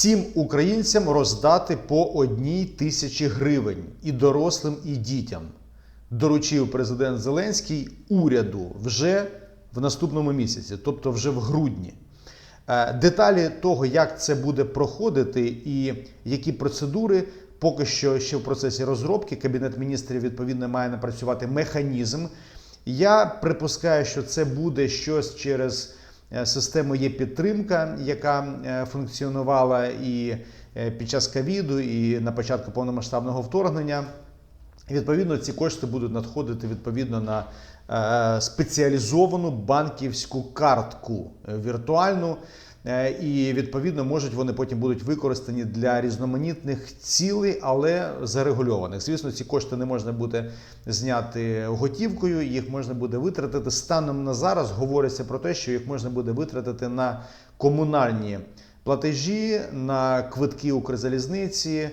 всім українцям роздати по одній тисячі гривень і дорослим, і дітям. Доручив президент Зеленський уряду вже в наступному місяці, тобто вже в грудні. Е, Деталі того, як це буде проходити і які процедури, поки що ще в процесі розробки. Кабінет міністрів відповідно має напрацювати механізм. Я припускаю, що це буде щось через е, систему є підтримка, яка е, функціонувала і е, під час ковіду, і на початку повномасштабного вторгнення. Відповідно, ці кошти будуть надходити відповідно на спеціалізовану банківську картку віртуальну. Е, І відповідно можуть вони потім будуть використані для різноманітних цілей, але зарегульованих. Звісно, ці кошти не можна буде зняти готівкою, їх можна буде витратити. Станом на зараз говориться про те, що їх можна буде витратити на комунальні платежі, на квитки Укрзалізниці.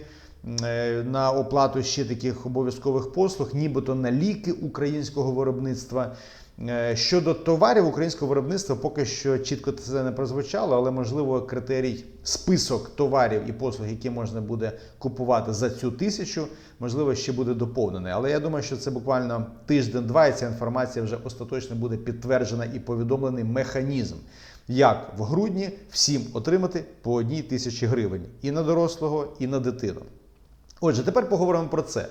е, На оплату ще таких обов'язкових послуг, нібито на ліки українського виробництва. Е, Щодо товарів українського виробництва, поки що чітко це не прозвучало, але можливо критерій список товарів і послуг, які можна буде купувати за цю тисячу, можливо, ще буде доповнений. Але я думаю, що це буквально тиждень-два, і ця інформація вже остаточно буде підтверджена і повідомлений механізм, як в грудні всім отримати по одній тисячі гривень і на дорослого, і на дитину. Отже, тепер поговоримо про це.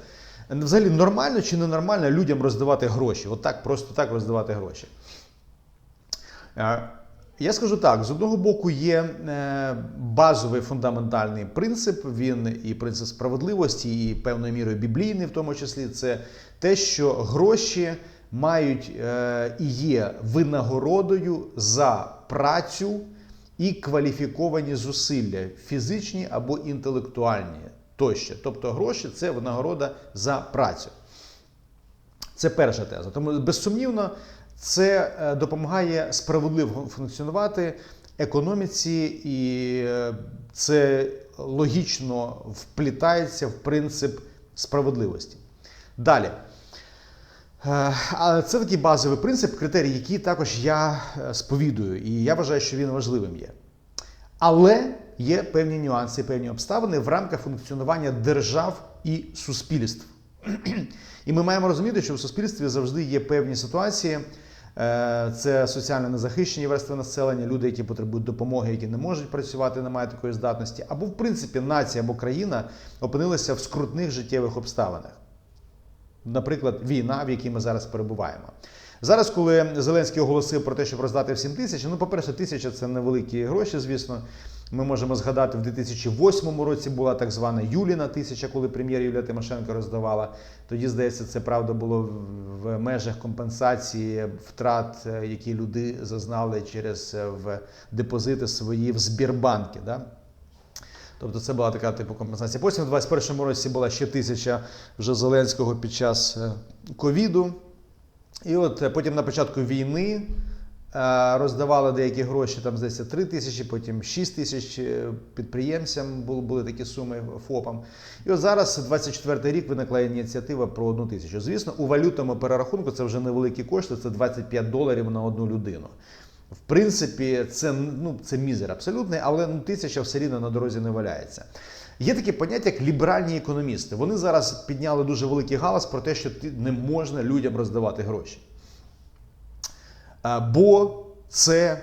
Взагалі нормально чи ненормально людям роздавати гроші? От так, просто так роздавати гроші. Е, Я скажу так: з одного боку, є е, базовий фундаментальний принцип, він і принцип справедливості, і певною мірою біблійний, в тому числі, це те, що гроші мають е, і є винагородою за працю і кваліфіковані зусилля, фізичні або інтелектуальні тощо. Тобто гроші це винагорода за працю. Це перша теза. Тому безсумнівно це е, допомагає справедливо функціонувати економіці, і е, це логічно вплітається в принцип справедливості. Далі. Е, А це такий базовий принцип, критерій, який також я сповідую, і я вважаю, що він важливим є. Але є певні нюанси, певні обставини в рамках функціонування держав і суспільств. І ми маємо розуміти, що в суспільстві завжди є певні ситуації. Е, Це соціально незахищені верстви населення, люди, які потребують допомоги, які не можуть працювати, не мають такої здатності, або в принципі нація або країна опинилися в скрутних життєвих обставинах. Наприклад, війна, в якій ми зараз перебуваємо. Зараз, коли Зеленський оголосив про те, щоб роздати всім тисячі, ну, по-перше, тисяча це невеликі гроші, звісно. Ми можемо згадати, в 2008 році була так звана Юліна тисяча, коли прем'єр Юлія Тимошенко роздавала. Тоді, здається, це правда було в межах компенсації втрат, е, які люди зазнали через е, в депозити свої в Збірбанки. Да? Тобто це була така типу компенсація. Потім в 2021 році була ще тисяча вже Зеленського під час е, ковіду. І от потім на початку війни роздавали деякі гроші, там здається 3 тисячі, потім 6 тисяч е, підприємцям були, були такі суми ФОПам. І от зараз, 24 рік, виникла ініціатива про одну тисячу. Звісно, у валютному перерахунку це вже невеликі кошти, це 25 доларів на одну людину. В принципі, це, ну, це мізер абсолютний, але ну, тисяча все рівно на дорозі не валяється. Є таке поняття, як ліберальні економісти. Вони зараз підняли дуже великий галас про те, що не можна людям роздавати гроші. Бо це,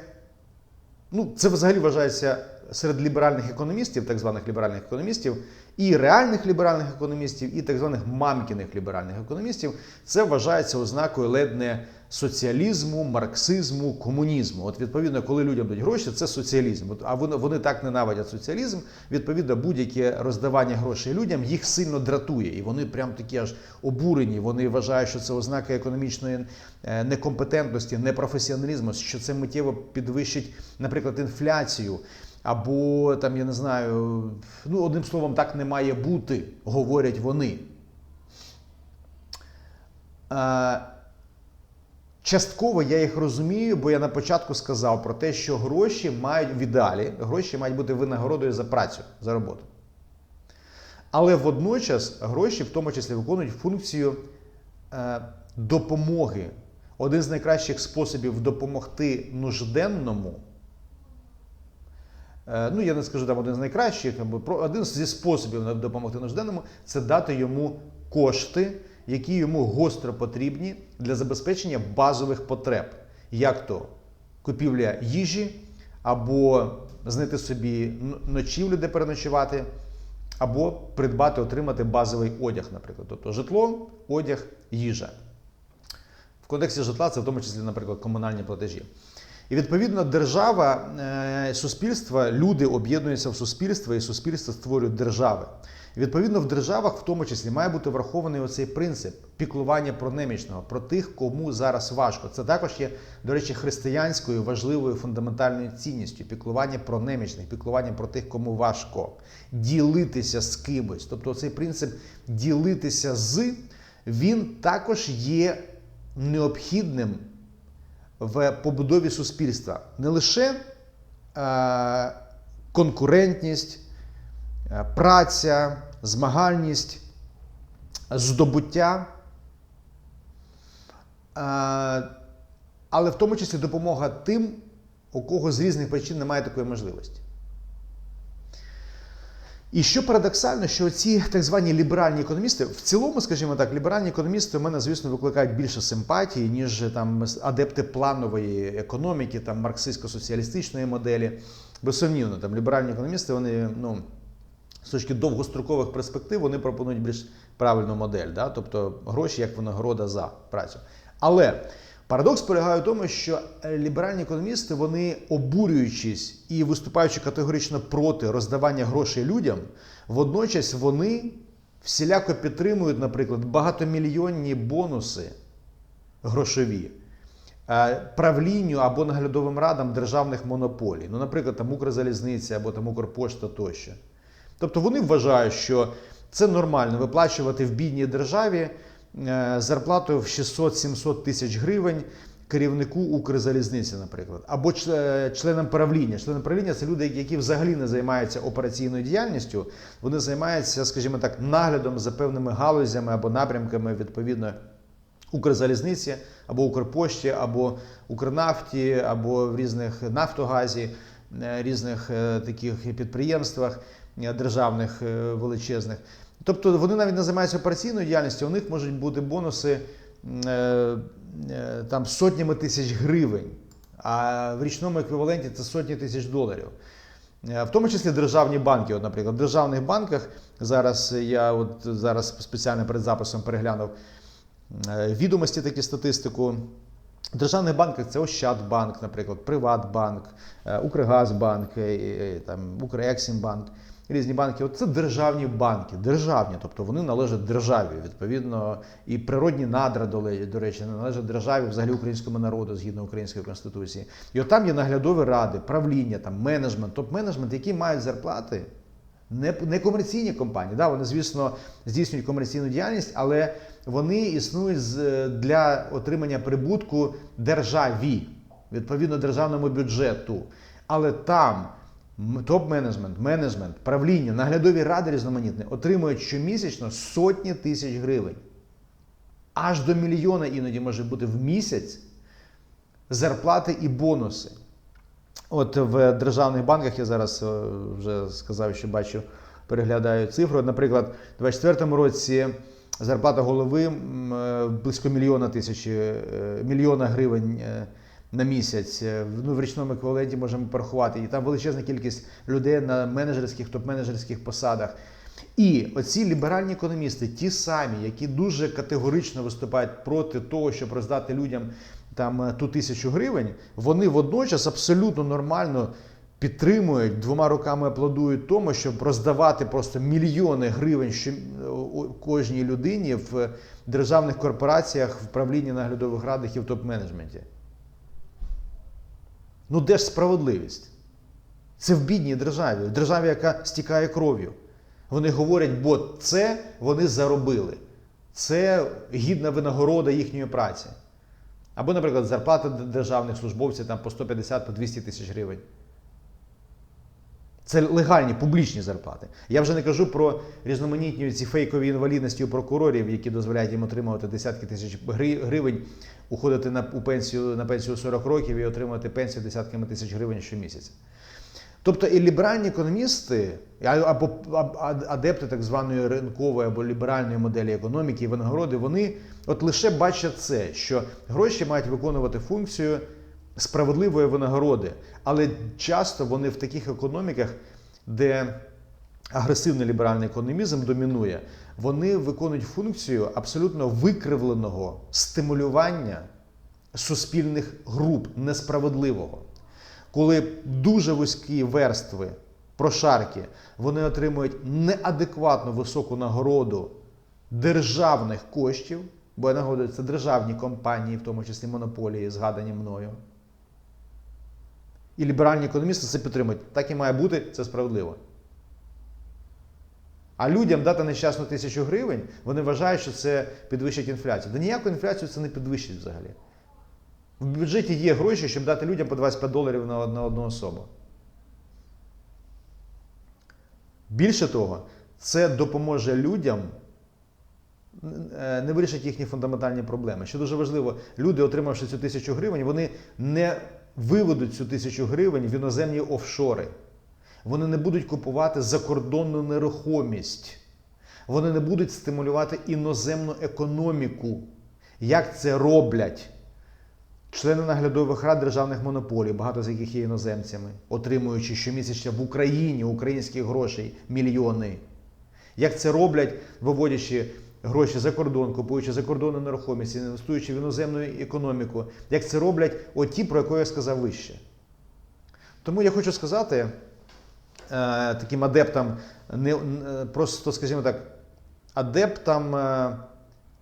ну, це взагалі вважається серед ліберальних економістів, так званих ліберальних економістів, і реальних ліберальних економістів, і так званих мамкіних ліберальних економістів, це вважається ознакою ледь не соціалізму, марксизму, комунізму. От відповідно, коли людям дають гроші, це соціалізм. А вони, вони так ненавидять соціалізм. Відповідно, будь-яке роздавання грошей людям їх сильно дратує, і вони прям такі аж обурені. Вони вважають, що це ознака економічної е, некомпетентності, непрофесіоналізму, що це миттєво підвищить, наприклад, інфляцію. Або там, я не знаю, ну одним словом, так не має бути, говорять вони. Частково я їх розумію, бо я на початку сказав про те, що гроші мають в ідеалі, гроші мають бути винагородою за працю, за роботу. Але водночас гроші в тому числі виконують функцію е, допомоги. Один з найкращих способів допомогти нужденному Е, Ну, я не скажу там один з найкращих, або один зі способів допомогти нужденному це дати йому кошти, які йому гостро потрібні для забезпечення базових потреб, як то купівля їжі, або знайти собі ночівлю, де переночувати, або придбати, отримати базовий одяг, наприклад. Тобто житло, одяг, їжа. В контексті житла це в тому числі, наприклад, комунальні платежі. І відповідно держава, е, суспільство, люди об'єднуються в суспільство, і суспільство створюють держави. Відповідно в державах, в тому числі, має бути врахований оцей принцип піклування про немічного, про тих, кому зараз важко. Це також є, до речі, християнською важливою фундаментальною цінністю піклування про немічних, піклування про тих, кому важко, ділитися з кимось. Тобто, цей принцип ділитися з він також є необхідним в побудові суспільства. Не лише е, конкурентність, праця, змагальність, здобуття, е, але в тому числі допомога тим, у кого з різних причин немає такої можливості. І що парадоксально, що ці так звані ліберальні економісти, в цілому, скажімо так, ліберальні економісти у мене, звісно, викликають більше симпатії, ніж там адепти планової економіки, там марксистсько-соціалістичної моделі. Безсумнівно, там ліберальні економісти, вони ну, з точки довгострокових перспектив, вони пропонують більш правильну модель, да? тобто гроші як винагорода за працю. Але Парадокс полягає в тому, що ліберальні економісти, вони обурюючись і виступаючи категорично проти роздавання грошей людям, водночас вони всіляко підтримують, наприклад, багатомільйонні бонуси грошові е, правлінню або наглядовим радам державних монополій. Ну, наприклад, там Укрзалізниця або там Укрпошта тощо. Тобто вони вважають, що це нормально виплачувати в бідній державі е, зарплату в 600-700 тисяч гривень керівнику Укрзалізниці, наприклад, або чле- членам правління. Члени правління це люди, які взагалі не займаються операційною діяльністю. Вони займаються, скажімо так, наглядом за певними галузями або напрямками відповідно. Укрзалізниці або Укрпошті, або Укрнафті, або в різних Нафтогазі, е, різних е, таких підприємствах е, державних е, величезних. Тобто вони навіть не займаються операційною діяльністю, у них можуть бути бонуси е, е, там сотнями тисяч гривень, а в річному еквіваленті це сотні тисяч доларів. Е, В тому числі державні банки. От, наприклад, в державних банках зараз я от зараз спеціально перед записом переглянув е, відомості, такі статистику. В державних банках це Ощадбанк, наприклад, Приватбанк, е, Укргазбанк, е, е, там, Укрексімбанк, різні банки. От це державні банки, державні, тобто вони належать державі. Відповідно, і природні надра, до речі, належать державі, взагалі українському народу згідно української конституції. І от там є наглядові ради, правління, там менеджмент, топ-менеджмент, які мають зарплати не, не комерційні компанії. Да, вони, звісно, здійснюють комерційну діяльність, але вони існують з- для отримання прибутку державі, відповідно державному бюджету. Але там топ-менеджмент, менеджмент, правління, наглядові ради різноманітні отримують щомісячно сотні тисяч гривень. Аж до мільйона іноді може бути в місяць зарплати і бонуси. От в державних банках я зараз е, вже сказав, що бачу, переглядаю цифру. Наприклад, у 2024 році зарплата голови е, близько мільйона тисяч е, мільйона гривень на місяць. Е, Ну, в річному еквіваленті можемо порахувати. І там величезна кількість людей на менеджерських, топ-менеджерських посадах. І оці ліберальні економісти, ті самі, які дуже категорично виступають проти того, щоб роздати людям там е, ту тисячу гривень, вони водночас абсолютно нормально підтримують, двома руками аплодують тому, щоб роздавати просто мільйони гривень що, кожній людині в державних корпораціях, в правлінні наглядових радах і в топ-менеджменті. Ну де ж справедливість? Це в бідній державі, в державі, яка стікає кров'ю. Вони говорять, бо це вони заробили. Це гідна винагорода їхньої праці. Або, наприклад, зарплата державних службовців там по 150 по 200 тисяч гривень. Це легальні публічні зарплати. Я вже не кажу про різноманітні ці фейкові інвалідності у прокурорів, які дозволяють їм отримувати десятки тисяч гривень, уходити на, у пенсію, на пенсію 40 років і отримати пенсію десятками тисяч гривень щомісяця. Тобто і ліберальні економісти, або адепти так званої ринкової або ліберальної моделі економіки і винагороди, вони от лише бачать це, що гроші мають виконувати функцію справедливої винагороди. Але часто вони в таких економіках, де агресивний ліберальний економізм домінує, вони виконують функцію абсолютно викривленого стимулювання суспільних груп несправедливого. Коли дуже вузькі верстви, прошарки, вони отримують неадекватно високу нагороду державних коштів, бо нагадую, це державні компанії, в тому числі монополії, згадані мною. І ліберальні економісти це підтримують. Так і має бути, це справедливо. А людям дати нещасну тисячу гривень, вони вважають, що це підвищить інфляцію. Да ніяку інфляцію це не підвищить взагалі. В бюджеті є гроші, щоб дати людям по 25 доларів на, одну особу. Більше того, це допоможе людям е, не вирішить їхні фундаментальні проблеми. Що дуже важливо, люди, отримавши цю тисячу гривень, вони не виведуть цю тисячу гривень в іноземні офшори. Вони не будуть купувати закордонну нерухомість. Вони не будуть стимулювати іноземну економіку. Як це роблять члени наглядових рад державних монополій, багато з яких є іноземцями, отримуючи щомісячно в Україні українських грошей мільйони. Як це роблять, виводячи гроші за кордон, купуючи закордонну нерухомість, інвестуючи в іноземну економіку, як це роблять оті, про яку я сказав вище. Тому я хочу сказати е, таким адептам, не- просто, скажімо так, адептам е,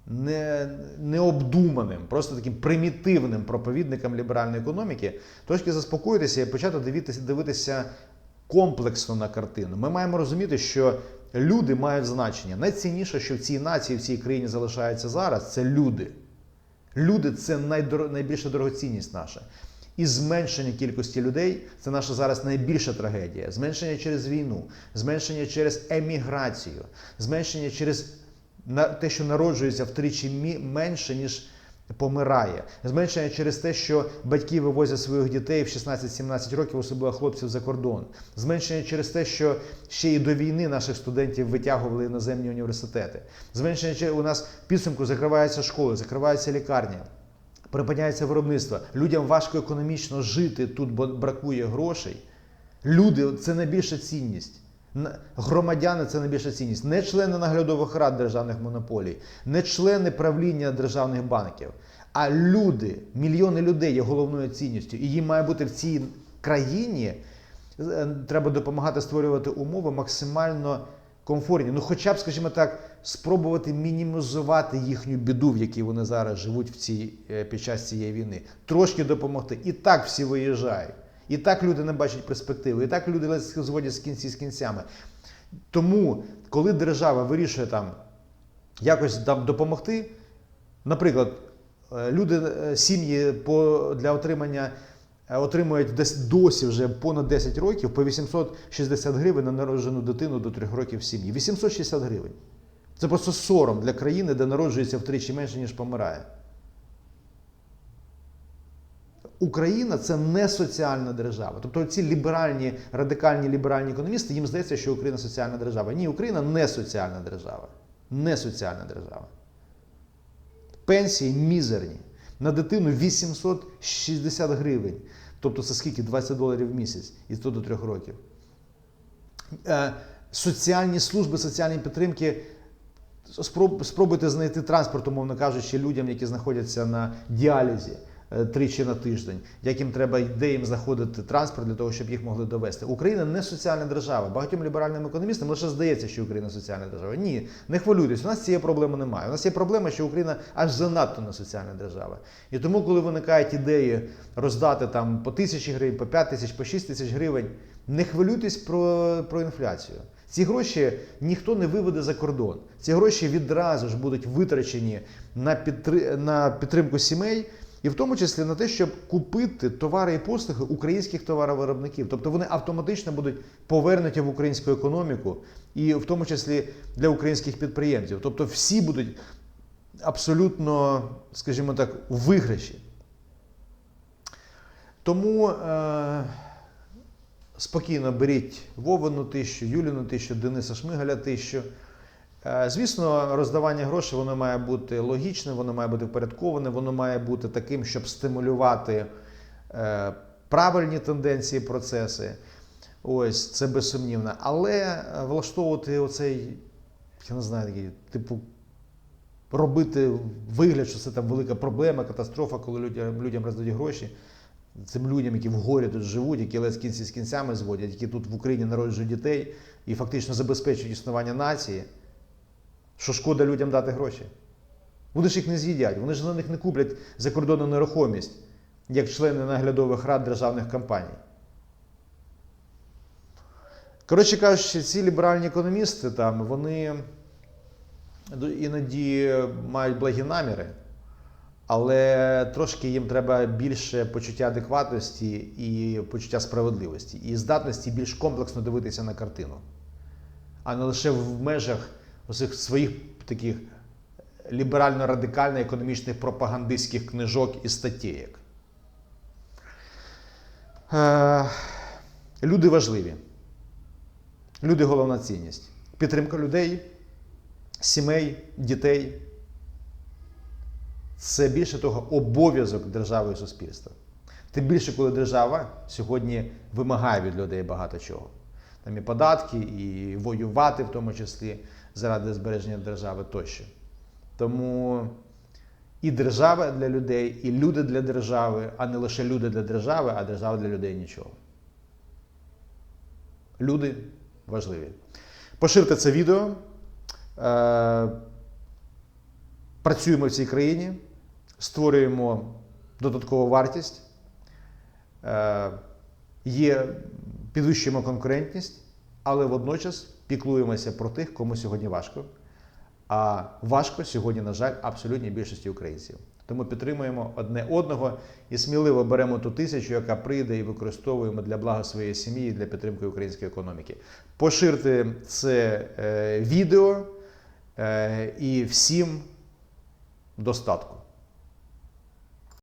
не, необдуманим, просто таким примітивним проповідникам ліберальної економіки, трошки заспокоїтися і почати дивитися, дивитися комплексно на картину. Ми маємо розуміти, що люди мають значення. Найцінніше, що в цій нації, в цій країні залишається зараз, це люди. Люди це найдор... найбільша дорогоцінність наша. І зменшення кількості людей це наша зараз найбільша трагедія. Зменшення через війну, зменшення через еміграцію, зменшення через те, що народжується втричі менше, ніж помирає. Зменшення через те, що батьки вивозять своїх дітей в 16-17 років, особливо хлопців за кордон. Зменшення через те, що ще і до війни наших студентів витягували іноземні університети. Зменшення у нас підсумку закриваються школи, закриваються лікарні. Припиняється виробництво. Людям важко економічно жити тут, бо бракує грошей. Люди це найбільша цінність. Громадяни це найбільша цінність. Не члени наглядових рад державних монополій, не члени правління державних банків, а люди, мільйони людей є головною цінністю. І їм має бути в цій країні. е, Треба допомагати створювати умови максимально комфортні. Ну, хоча б, скажімо так, спробувати мінімізувати їхню біду, в якій вони зараз живуть в цій, е, під час цієї війни. Трошки допомогти. І так всі виїжджають. І так люди не бачать перспективи, і так люди зводять з кінці з кінцями. Тому, коли держава вирішує там якось там допомогти, наприклад, е, люди, е, сім'ї по, для отримання е, отримують десь досі вже понад 10 років по 860 гривень на народжену дитину до 3 років сім'ї. 860 гривень. Це просто сором для країни, де народжується втричі менше, ніж помирає. Україна це не соціальна держава. Тобто ці ліберальні, радикальні ліберальні економісти, їм здається, що Україна соціальна держава. Ні, Україна не соціальна держава. Не соціальна держава. Пенсії мізерні. На дитину 860 гривень. Тобто це скільки? 20 доларів в місяць і то до 3 років. Е, соціальні служби, соціальні підтримки. Спробуйте знайти транспорт, умовно кажучи, людям, які знаходяться на діалізі тричі на тиждень, як їм треба де їм знаходити транспорт для того, щоб їх могли довести. Україна не соціальна держава. Багатьом ліберальним економістам лише здається, що Україна соціальна держава. Ні, не хвилюйтесь. У нас цієї проблеми немає. У нас є проблема, що Україна аж занадто не соціальна держава. І тому, коли виникають ідеї роздати там по тисячі гривень, по 5 тисяч, по 6 тисяч гривень, не хвилюйтесь про, про інфляцію. Ці гроші ніхто не виведе за кордон. Ці гроші відразу ж будуть витрачені на підтримку сімей, і в тому числі на те, щоб купити товари і послуги українських товаровиробників. Тобто вони автоматично будуть повернуті в українську економіку, і в тому числі для українських підприємців. Тобто всі будуть абсолютно, скажімо так, у виграші. Тому. Е... спокійно беріть Вовину тисячу, Юліну тисячу, Дениса Шмигаля тисячу. Е, Звісно, роздавання грошей воно має бути логічним, воно має бути впорядковане, воно має бути таким, щоб стимулювати е, правильні тенденції, процеси. Ось це безсумнівно. Але е, влаштовувати оцей, я не знаю, такий, типу, робити вигляд, що це там велика проблема, катастрофа, коли людям, людям роздають гроші. Цим людям, які в горі тут живуть, які ледь кінці з кінцями зводять, які тут в Україні народжують дітей і фактично забезпечують існування нації, що шкода людям дати гроші. Вони ж їх не з'їдять, вони ж на них не куплять закордонну нерухомість, як члени наглядових рад державних компаній. Коротше кажучи, ці ліберальні економісти там, вони іноді мають благі наміри, але трошки їм треба більше почуття адекватності і почуття справедливості, і здатності більш комплексно дивитися на картину, а не лише в межах усіх своїх таких ліберально-радикально економічних пропагандистських книжок і статтєєк. Е, Люди важливі. Люди головна цінність. Підтримка людей, сімей, дітей. Це більше того обов'язок держави і суспільства. Тим більше, коли держава сьогодні вимагає від людей багато чого. Там і податки, і воювати, в тому числі, заради збереження держави тощо. Тому і держава для людей, і люди для держави, а не лише люди для держави, а держава для людей нічого. Люди важливі. Поширте це відео. Е, Працюємо в цій країні, створюємо додаткову вартість, е, є, підвищуємо конкурентність, але водночас піклуємося про тих, кому сьогодні важко. А важко сьогодні, на жаль, абсолютній більшості українців. Тому підтримуємо одне одного і сміливо беремо ту тисячу, яка прийде, і використовуємо для блага своєї сім'ї і для підтримки української економіки. Поширте це е, відео е, і всім достатку.